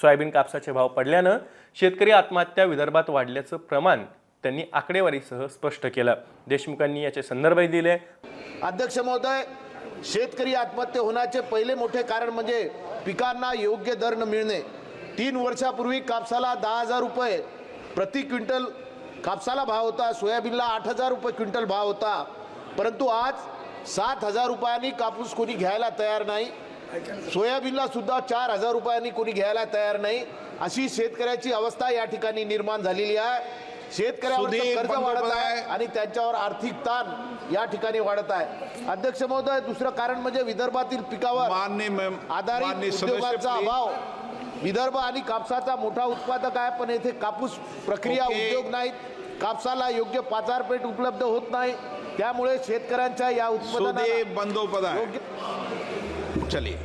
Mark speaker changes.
Speaker 1: Soybean कापसाचे भाव पडल्यानं शेतकरी आत्महत्या विदर्भात वाढल्याचं प्रमाण त्यांनी आकडेवारीसह स्पष्ट केलं. देशमुखांनी याचे संदर्भही दिले.
Speaker 2: अध्यक्ष महोदय शेतकरी आत्महत्या होण्याचे पहिले मोठे कारण म्हणजे पिकांना योग्य दर न मिळणे. तीन वर्षापूर्वी कापसाला दहा हजार रुपये प्रति क्विंटल कापसाला भाव होता सोयाबीनला आठ हजार रुपये क्विंटल भाव होता. परंतु आज सात हजार रुपयांनी कापूस कोणी घ्यायला तयार नाही. सोयाबीनला सुद्धा चार हजार रुपयांनी कोणी घ्यायला तयार नाही. अशी शेतकऱ्याची अवस्था या ठिकाणी निर्माण झालेली आहे. शेतकऱ्यावर कर्ज वाढत आहे. आणि त्यांच्यावर आर्थिक ताण या ठिकाणी वाढत आहे. अध्यक्ष महोदय दुसरं कारण म्हणजे विदर्भातील पिकावर आधारित उद्योगांचा. अभाव. विदर्भ आणि कापसाचा मोठा उत्पादक आहे पण येथे कापूस प्रक्रिया. उद्योग नाहीत. कापसाला योग्य बाजारपेठ उपलब्ध होत नाही. त्यामुळे शेतकऱ्यांच्या या उत्पादनाला
Speaker 3: सुदीप
Speaker 2: 这
Speaker 3: 里